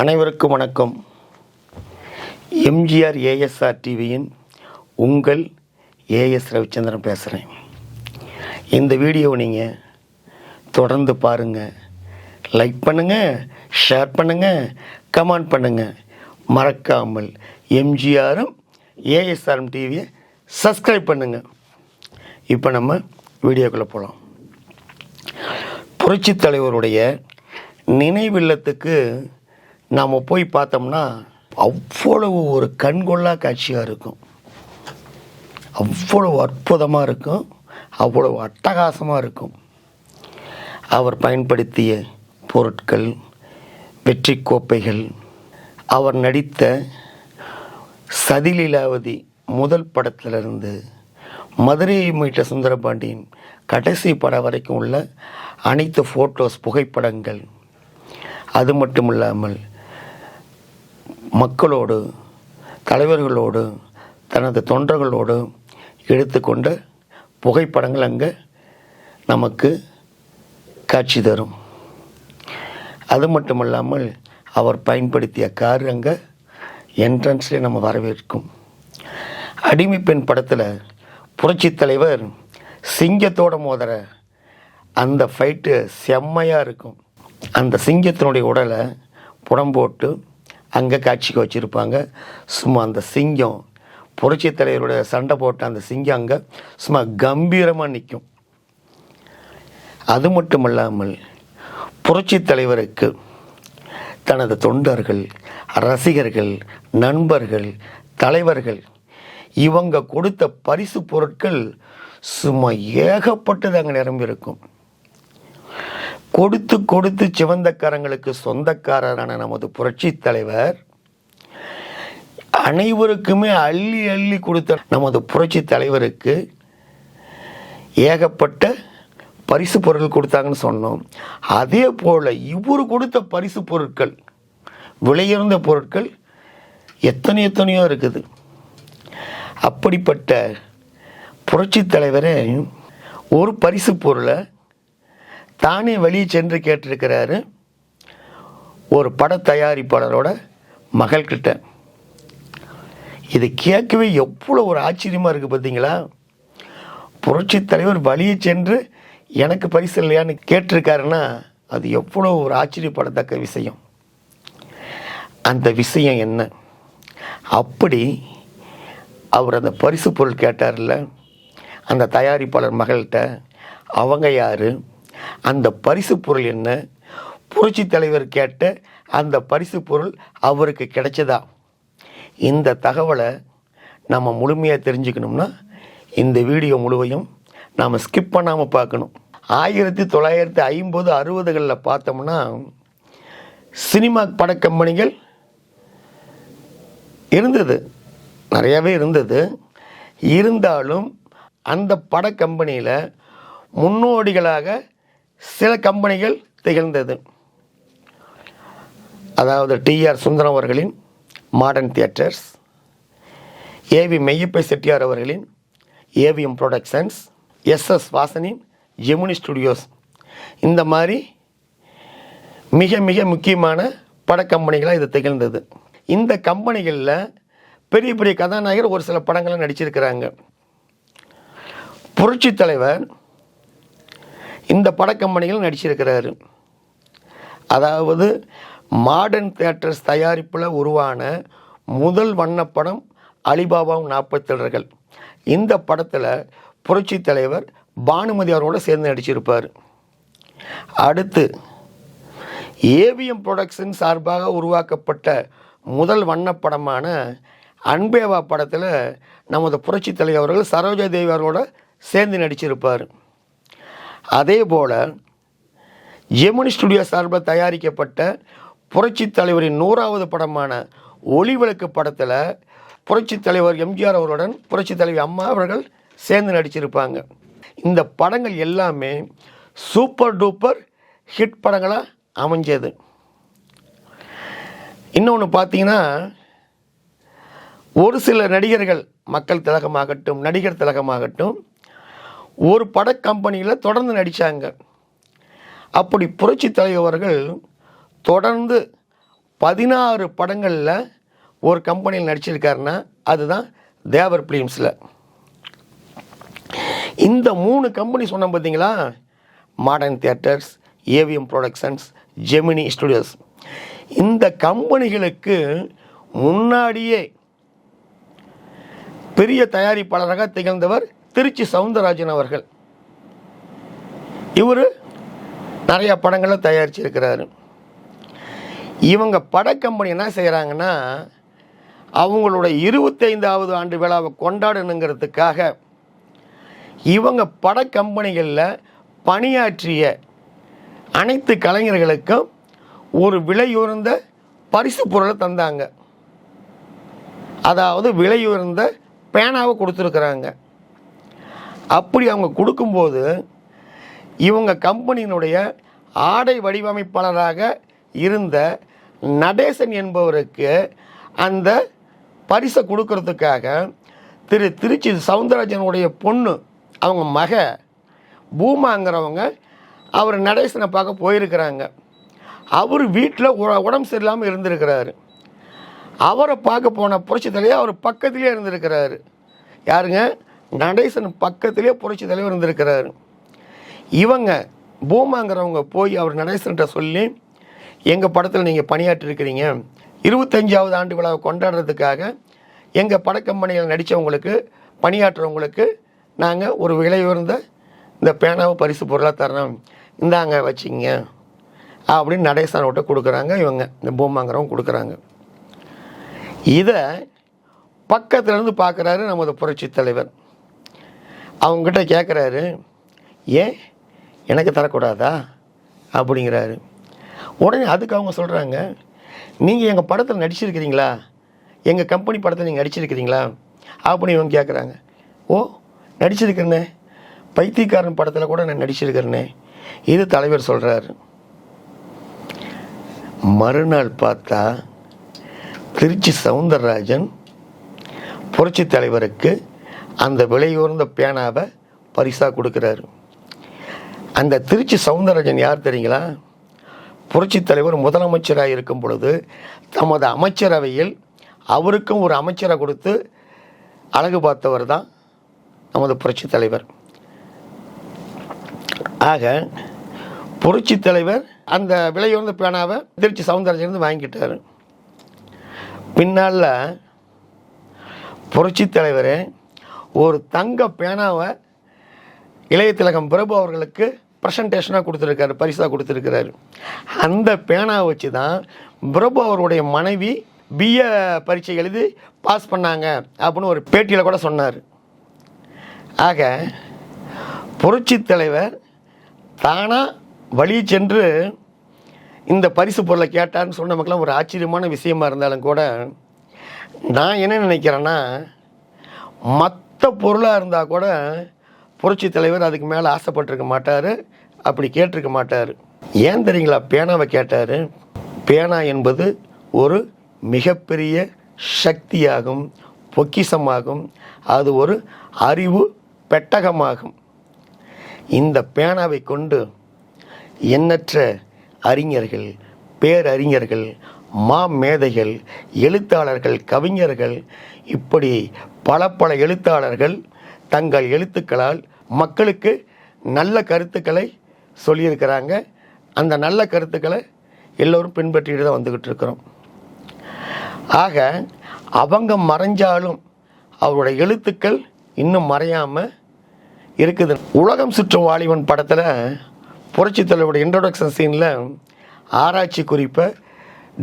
அனைவருக்கும் வணக்கம். எம்ஜிஆர் ஏஎஸ்ஆர் டிவியின் உங்கள் ஏஎஸ் ரவிச்சந்திரன் பேசுகிறேன் இந்த வீடியோவை நீங்கள் தொடர்ந்து பாருங்கள் லைக் பண்ணுங்கள் ஷேர் பண்ணுங்கள் கமெண்ட் பண்ணுங்கள் மறக்காமல் எம்ஜிஆரும் ஏஎஸ்ஆரும் டிவியை சப்ஸ்கிரைப் பண்ணுங்கள் இப்போ நம்ம வீடியோக்குள்ளே போகலாம் புரட்சித் தலைவருடைய நினைவில்லத்துக்கு நாம் போய் பார்த்தோம்னா அவ்வளவு ஒரு கண்கொள்ளா காட்சியாக இருக்கும். அவ்வளவு அற்புதமாக இருக்கும். அவ்வளவு அட்டகாசமாக இருக்கும். அவர் பயன்படுத்திய பொருட்கள் வெற்றி கோப்பைகள் அவர் நடித்த சதிலீலாவதி முதல் படத்திலிருந்து மதுரையை மீட்ட சுந்தரபாண்டியன் கடைசி படம் வரைக்கும் உள்ள அனைத்து ஃபோட்டோஸ் புகைப்படங்கள் அது மட்டும் இல்லாமல் மக்களோடு தலைவர்களோடு தனது தொண்டர்களோடு எடுத்துக்கொண்ட புகைப்படங்கள் அங்கே நமக்கு காட்சி தரும். அது மட்டும் இல்லாமல் அவர் பயன்படுத்திய கார் அங்கே என்ட்ரன்ஸ்லேயே நம்ம வரவேற்கும். அடிமை பெண் படத்தில் புரட்சித் தலைவர் சிங்கத்தோட மோதிர அந்த ஃபைட்டு செம்மையாக இருக்கும். அந்த சிங்கத்தினுடைய உடலை புடம் போட்டு அங்கே காட்சிக்கு வச்சுருப்பாங்க. சும்மா அந்த சிங்கம் புரட்சி தலைவருடைய சண்டை போட்ட அந்த சிங்கம் அங்கே சும்மா கம்பீரமாக நிற்கும் அது மட்டும் இல்லாமல் புரட்சி தலைவருக்கு தனது தொண்டர்கள் ரசிகர்கள் நண்பர்கள் தலைவர்கள் இவங்க கொடுத்த பரிசு பொருட்கள் சும்மா ஏகப்பட்டது அங்கே நிரம்பியிருக்கும். கொடுத்து கொடுத்து சிவந்தக்காரங்களுக்கு சொந்தக்காரரான நமது புரட்சித் தலைவர் அனைவருக்குமே அள்ளி அள்ளி கொடுத்த நமது புரட்சி தலைவருக்கு ஏகப்பட்ட பரிசு பொருள் கொடுத்தாங்கன்னு சொன்னோம். அதே போல் இவர் கொடுத்த பரிசு பொருட்கள் விலையுறந்த பொருட்கள் எத்தனை எத்தனையோ இருக்குது. அப்படிப்பட்ட புரட்சி தலைவரே ஒரு பரிசு பொருளை தானே வழி சென்று கேட்டிருக்கிறாரு ஒரு பட தயாரிப்பாளரோட மகள்கிட்ட. இது கேட்கவே எவ்வளோ ஒரு ஆச்சரியமாக இருக்குது பார்த்தீங்களா? புரட்சி தலைவர் வழியே சென்று எனக்கு பரிசு இல்லையான்னு கேட்டிருக்காருன்னா அது எவ்வளோ ஒரு ஆச்சரியப்படத்தக்க விஷயம். அந்த விஷயம் என்ன? அப்படி அவர் அந்த பரிசு பொருள் கேட்டார்ல அந்த தயாரிப்பாளர் மகள்கிட்ட அவங்க யார்? அந்த பரிசு பொருள் என்ன? புரட்சி தலைவர் கேட்ட அந்த பரிசு பொருள் அவருக்கு கிடைச்சதா? இந்த தகவலை நம்ம முழுமையாக தெரிஞ்சுக்கணும்னா இந்த வீடியோ முழுவையும் நாம் ஸ்கிப் பண்ணாமல் பார்க்கணும். ஆயிரத்தி தொள்ளாயிரத்தி ஐம்பது அறுபதுகளில் பார்த்தோம்னா சினிமா பட கம்பெனிகள் இருந்தது. நிறையாவே இருந்தது. இருந்தாலும் அந்த பட கம்பெனியில் முன்னோடிகளாக சில கம்பெனிகள் திகழ்ந்தது. அதாவது டிஆர் சுந்தரம் அவர்களின் மாடர்ன் தியேட்டர்ஸ் ஏவி மெய்யப்பை செட்டியார் அவர்களின் AVM productions S S Gemini studios இந்த மாதிரி மிக மிக முக்கியமான பட கம்பெனிகளாக இது திகழ்ந்தது. இந்த கம்பெனிகளில் பெரிய பெரிய கதாநாயகர் ஒரு சில படங்களை நடிச்சிருக்கிறாங்க. புரட்சி தலைவர் இந்த படக்கம்பெனியில் நடிச்சிருக்கிறாரு. அதாவது மாடர்ன் தேட்டர்ஸ் தயாரிப்பில் உருவான முதல் வண்ணப்படம் அலிபாபாவும் நாற்பத்தேழர்கள். இந்த படத்தில் புரட்சி தலைவர் பானுமதி அவரோட சேர்ந்து நடிச்சிருப்பார். அடுத்து ஏவிஎம் ப்ரொடக்ஷன் சார்பாக உருவாக்கப்பட்ட முதல் வண்ணப்படமான அன்பேவா படத்தில் நமது புரட்சி தலைவர் அவர்கள் சரோஜா தேவி அவர்களோட சேர்ந்து நடிச்சிருப்பார். அதே போல் ஜெமினி ஸ்டுடியோ சார்பில் தயாரிக்கப்பட்ட புரட்சி தலைவரின் நூறாவது படமான ஒளிவிளக்கு படத்தில் புரட்சி தலைவர் எம்ஜிஆர் அவர்களுடன் புரட்சி தலைவி அம்மா அவர்கள் சேர்ந்து நடிச்சிருப்பாங்க. இந்த படங்கள் எல்லாமே சூப்பர் டூப்பர் ஹிட் படங்களாக அமைஞ்சது. இன்னொன்று பார்த்தீங்கன்னா ஒரு சில நடிகர்கள் மக்கள் திலகமாகட்டும் நடிகர் திலகமாகட்டும் ஒரு பட கம்பெனியில் தொடர்ந்து நடித்தாங்க அப்படி புரட்சி தலைவர்கள் தொடர்ந்து பதினாறு படங்களில் ஒரு கம்பெனியில் நடிச்சிருக்காருன்னா அதுதான் தேவர் ஃபிலிம்ஸில் இந்த மூணு கம்பெனி சொன்னோம் பார்த்தீங்களா modern theatres AVM productions Gemini studios. இந்த கம்பெனிகளுக்கு முன்னாடியே பெரிய தயாரிப்பாளராக திகழ்ந்தவர் திருச்சி சவுந்தரராஜன் அவர்கள். இவர் நிறையா படங்களை தயாரிச்சிருக்கிறாரு. இவங்க பட கம்பெனி என்ன செய்கிறாங்கன்னா அவங்களோட இருபத்தைந்தாவது ஆண்டு விழாவை கொண்டாடணுங்கிறதுக்காக இவங்க படக்கம்பெனிகளில் பணியாற்றிய அனைத்து கலைஞர்களுக்கும் ஒரு விலையுயர்ந்த பரிசு பொருளை தந்தாங்க. அதாவது விலையுயர்ந்த பேனாவை கொடுத்துருக்குறாங்க. அப்படி அவங்க கொடுக்கும்போது இவங்க கம்பெனியினுடைய ஆடை வடிவமைப்பாளராக இருந்த நடேசன் என்பவருக்கு அந்த பரிசை கொடுக்கறதுக்காக திரு திருச்சி சவுந்தரராஜனுடைய பொண்ணு அவங்க மக பூமாங்கிறவங்க அவர் நடேசனை பார்க்க போயிருக்கிறாங்க. அவர் வீட்டில் உடம்பு சரியில்லாமல் இருந்திருக்கிறாரு. அவரை பார்க்க போன புரட்சி தலைவர் அவர் பக்கத்திலே இருந்திருக்கிறாரு. யாருங்க? நடேசன் பக்கத்திலே புரட்சி தலைவர் இருந்திருக்கிறார். இவங்க பூமாங்கிறவங்க போய் அவர் நடேசன்கிட்ட சொல்லி எங்கள் படத்தில் நீங்கள் பணியாற்றிருக்கிறீங்க. இருபத்தஞ்சாவது ஆண்டு விழாவை கொண்டாடுறதுக்காக எங்கள் படக்கம்பெனியில் நடித்தவங்களுக்கு பணியாற்றுறவங்களுக்கு நாங்கள் ஒரு விலை உயர்ந்த இந்த பேனாவை பரிசு பொருளாக தரோம் இந்தாங்க வச்சிங்க. அப்படின்னு நடேசனோட்ட கொடுக்குறாங்க இவங்க இந்த பூமாங்கிறவங்க கொடுக்குறாங்க. இதை பக்கத்துலேருந்து பார்க்குறாரு நமது புரட்சி தலைவர். அவங்ககிட்ட கேட்குறாரு ஏன்? எனக்கு தரக்கூடாதா? அப்படிங்கிறாரு. உடனே அதுக்கு அவங்க சொல்கிறாங்க நீங்கள் எங்கள் படத்தில் நடிச்சிருக்கிறீங்களா? எங்கள் கம்பெனி படத்தில் நீங்கள் நடிச்சிருக்கிறீங்களா? அப்படின்னு இவங்க கேட்குறாங்க ஓ நடிச்சிருக்கிறேனே. பைத்தியக்காரன் படத்தில் கூட நான் நடிச்சிருக்கிறேனே. இது தலைவர் சொல்கிறாரு மறுநாள் பார்த்தா திருச்சி சவுந்தரராஜன் புரட்சி தலைவருக்கு அந்த விலையுயர்ந்த பேனாவை பரிசாக கொடுக்குறாரு. அந்த திருச்சி சவுந்தரராஜன் யார் தெரியுங்களா? புரட்சி தலைவர் முதலமைச்சராக இருக்கும் பொழுது தமது அமைச்சரவையில் அவருக்கும் ஒரு அமைச்சரை கொடுத்து அழகு பார்த்தவர் தான் நமது புரட்சி தலைவர். ஆக புரட்சி தலைவர் அந்த விலையுயர்ந்த பேனாவை திருச்சி சவுந்தரராஜன் வாங்கிட்டார் பின்னால் புரட்சி தலைவர் ஒரு தங்க பேனாவை இளைய திலகம் பிரபு அவர்களுக்கு ப்ரெசன்டேஷனாக கொடுத்துருக்காரு பரிசாக கொடுத்துருக்கிறாரு. அந்த பேனாவை வச்சு தான் பிரபு அவருடைய மனைவி பிஏ பரீட்சை எழுதி பாஸ் பண்ணாங்க அப்படின்னு ஒரு பேட்டியில் கூட சொன்னார். ஆக புரட்சி தலைவர் தானாக வழி சென்று இந்த பரிசு பொருளை கேட்டார்னு சொன்ன நமக்குலாம் ஒரு ஆச்சரியமான விஷயமா இருந்தாலும் கூட நான் என்ன நினைக்கிறேன்னா மத் மொத்த பொருளாக இருந்தால் கூட புரட்சி தலைவர் அதுக்கு மேலே ஆசைப்பட்டிருக்க மாட்டார் அப்படி கேட்டிருக்க மாட்டார். ஏன் தெரியுங்களா? பேனாவை கேட்டார். பேனா என்பது ஒரு மிகப்பெரிய சக்தியாகும் பொக்கிஷமாகும் அது ஒரு அறிவு பெட்டகமாகும். இந்த பேனாவை கொண்டு எண்ணற்ற அறிஞர்கள் பேரறிஞர்கள் மாமேதைகள் எழுத்தாளர்கள் கவிஞர்கள் இப்படி பல பல எழுத்தாளர்கள் தங்கள் எழுத்துக்களால் மக்களுக்கு நல்ல கருத்துக்களை சொல்லியிருக்கிறாங்க. அந்த நல்ல கருத்துக்களை எல்லோரும் பின்பற்றிட்டு தான் வந்துக்கிட்டு இருக்கிறோம் ஆக அவங்க மறைஞ்சாலும் அவருடைய எழுத்துக்கள் இன்னும் மறையாமல் இருக்குது. உலகம் சுற்றும் வாலிபன் படத்தில் புரட்சி தலைவருடைய இன்ட்ரொடக்ஷன் சீனில் ஆராய்ச்சி குறிப்பை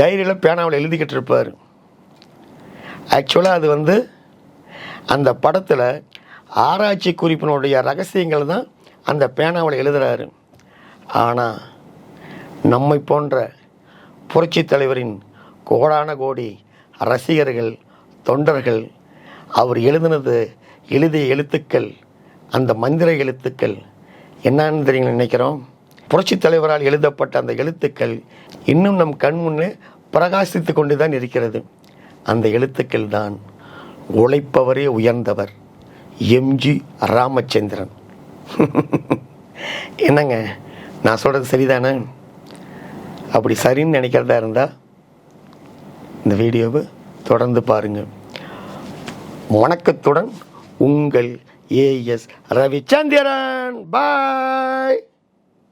டைரியில் பேனாவில் எழுதிக்கிட்டு இருப்பார் ஆக்சுவலாக அது வந்து அந்த படத்தில் ஆராய்ச்சி குறிப்பினுடைய ரகசியங்கள் தான் அந்த பேனாவில் எழுதுகிறாரு ஆனால் நம்மை போன்ற புரட்சி தலைவரின் கோடான கோடி ரசிகர்கள் தொண்டர்கள் அவர் எழுதினது எழுதிய எழுத்துக்கள் அந்த மந்திர எழுத்துக்கள் என்னன்னு தெரியுங்க நினைக்கிறோம். புரட்சி தலைவரால் எழுதப்பட்ட அந்த எழுத்துக்கள் இன்னும் நம் கண் முன்னே பிரகாசித்து கொண்டு தான் இருக்கிறது. அந்த எழுத்துக்கள் தான் உழைப்பவரே உயர்ந்தவர். எம்ஜி ராமச்சந்திரன். என்னங்க? நான் சொல்கிறது சரிதானே? அப்படி சரின்னு நினைக்கிறதா இருந்தால் இந்த வீடியோவை தொடர்ந்து பாருங்கள் வணக்கத்துடன் உங்கள் ஏஎஸ் ரவிச்சந்திரன். பாய்!